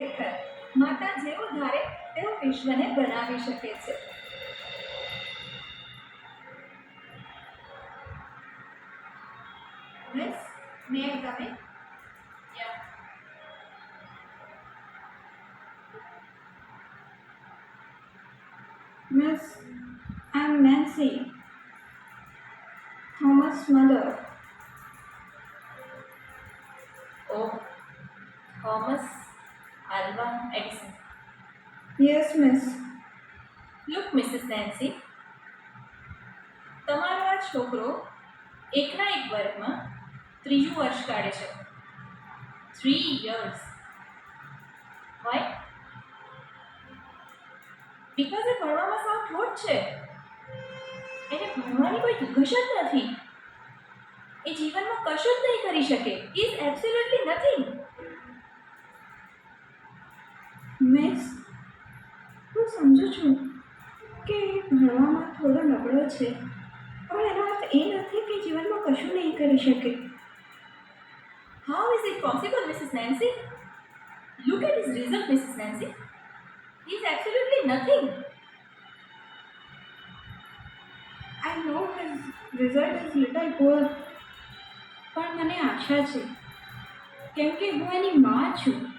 ખરેખર માતા જેવું ધારે તેવું વિશ્વને બનાવી શકે છે. Miss may I come in yeah Miss, I'm Nancy, Thomas' mother. Oh, Thomas? Alva Edison. Yes, Miss. Look Mrs. Nancy. તમારો આ છોકરો એકના એક વર્ગમાં ત્રીજું વર્ષ કાઢે છે થ્રી યર્સ હોય બિકોઝ એ ભણવામાં સાવ ઠોટ છે એને ભણવાની કોઈ દિગ્ગજ જ નથી એ જીવનમાં કશું જ નહીં કરી શકે ઇઝ એબ્સોલ્યુટલી નથિંગ મિસ? હું સમજુ છું કે ભણવામાં થોડો નબળો છે પણ એનો અર્થ એ નથી કે જીવનમાં કશું નહીં કરી શકે. How is it possible Mrs Nancy look at is result Mrs Nancy He is absolutely nothing. I know his result is little poor પણ મને આશા છે. કેમ કે હું એની માં છું.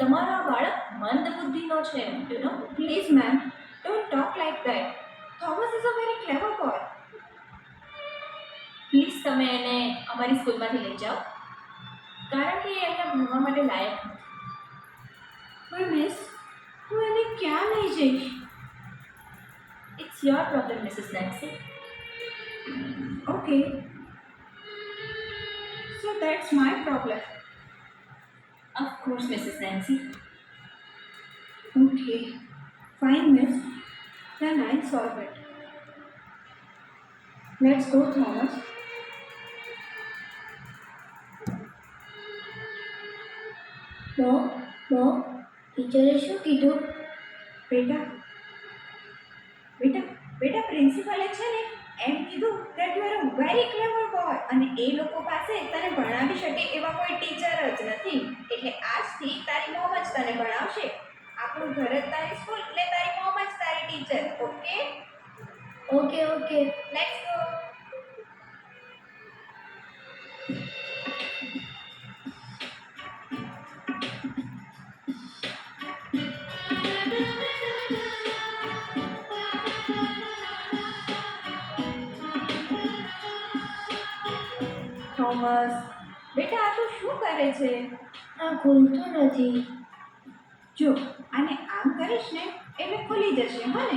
તમારો બાળક મંદ બુદ્ધિનો છે you know please ma'am don't talk like that Thomas is a very clever boy please તમે એને અમારી સ્કૂલમાંથી લઈ જાઓ. કારણ કે એ અહીંયા ભણવા માટે લાયક પણ મિસ હું એને ક્યાં લઈ જઈશ? It's your problem Mrs Nancy okay so that's my problem. Of course, Mrs. Nancy. Okay. Fine, miss. Then I'll solve it. Let's go, Thomas. મો મો ટીચરે શું કીધું બેટા બેટા બેટા પ્રિન્સિપલે છે ને એમ કીધું કે you are a very clever boy અને એ લોકો પાસે તને ભણાવી શકે એવા કોઈ ટીચર જ નથી એટલે આજથી તારી મોમ જ તને ભણાવશે. આપણું ઘર જ તારી સ્કૂલ એટલે તારી મોમ જ તારી teacher okay? Okay okay. Let's go Thomas બેટા આ તું શું કરે છે? આ ખુલતું નથી. જો, આને આમ કરીશ ને એટલે ખુલી જશે, હા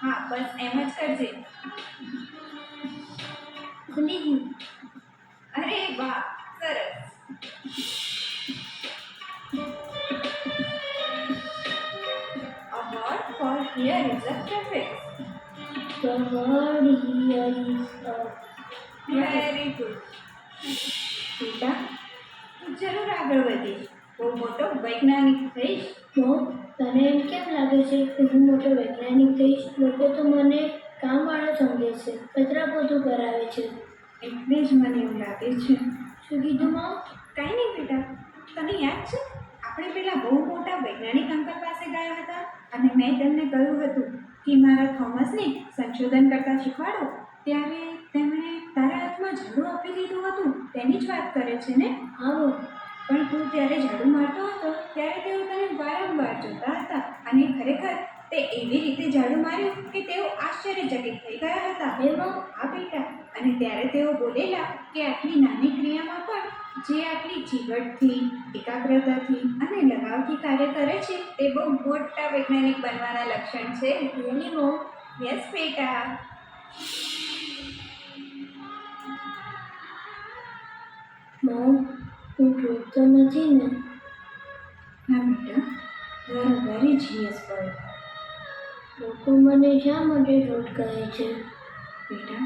હા, બસ એમ જ કરજે. ખુલી ગયું. અરે વાહ, સરસ. A word for here is a The is a very good બેટા તું જરૂર આગળ વધીશ બહુ મોટો વૈજ્ઞાનિક થઈશ. તો તને એમ કેમ લાગે છે કે હું મોટો વૈજ્ઞાનિક થઈશ? લોકો તો મને કામવાળો સમજે છે કચરા પોતું કરાવે છે. એટલે જ મને એવું લાગે છે. શું કીધું મો? કાંઈ નહીં બેટા તને યાદ છે? આપણે પેલા બહુ મોટા વૈજ્ઞાનિક અંકલ પાસે ગયા હતા અને મેં તેમને કહ્યું હતું કે મારા થોમસને સંશોધન કરતા શીખવાડો ત્યારે તેમણે તારા હાથમાં ઝાડુ આપી દીધું હતું. તેની જ વાત કરે છે ને? હા. પણ તું ત્યારે ઝાડુ મારતો હતો ત્યારે તેઓ તને વારંવાર જોતા હતા અને ખરેખર તે એવી રીતે ઝાડુ માર્યું કે તેઓ આશ્ચર્યચકિત થઈ ગયા હતા. એમાં? હા બેટા. અને ત્યારે તેઓ બોલેલા કે આટલી નાની ક્રિયામાં પણ જે આપણી જીવટથી એકાગ્રતાથી અને લગાવથી કાર્ય કરે છે તે બહુ મોટા વૈજ્ઞાનિક બનવાના લક્ષણ છે. રિયલી યસ બેટા. મો હું જોતો નથી ને. હા બેટા. આર વેરી જીનિયસ બોય લોકો મને શા માટે રોટ કહે છે? બેટા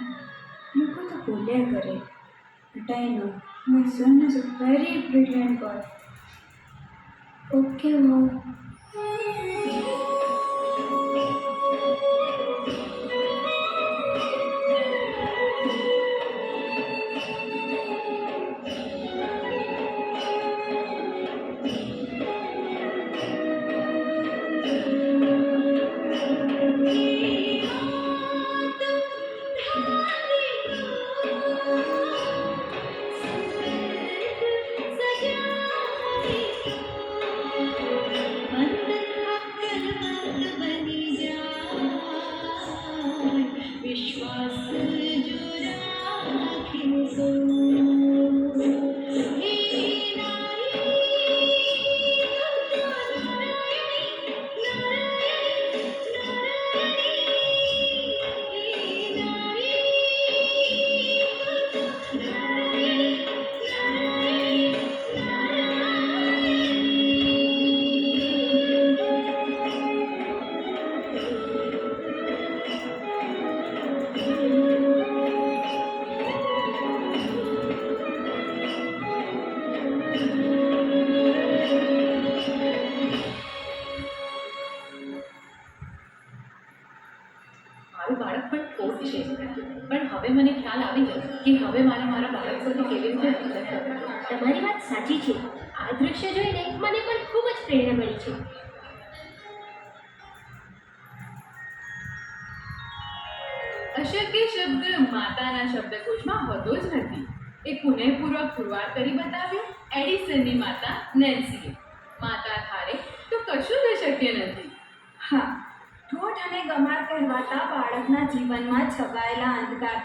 લોકો તો બોલ્યા કરે. આઈ નો My son is a very brilliant boy. Okay, mom. છે. પણ હવે મને ખ્યાલ આવી ગયો કે હવે મારે મારા બાળક સાથે કેવી રીતે તમારી વાત સાચી છે. આ દ્રશ્ય જોઈને મને પણ ખૂબ જ પ્રેરણા મળી છે. અશક્ય શબ્દ માતાના શબ્દકોશમાં હોતો જ નથી. એ પુનઃપૂર્વક પુરવાર કરી બતાવ્યો એડિસનની માતા નેન્સીએ. માતા થારે? તો કશું જ શક્ય નથી. હા ઠોઠ અને ગમાર કહેવાતા બાળકના જીવનમાં છવાયેલા અંધકારને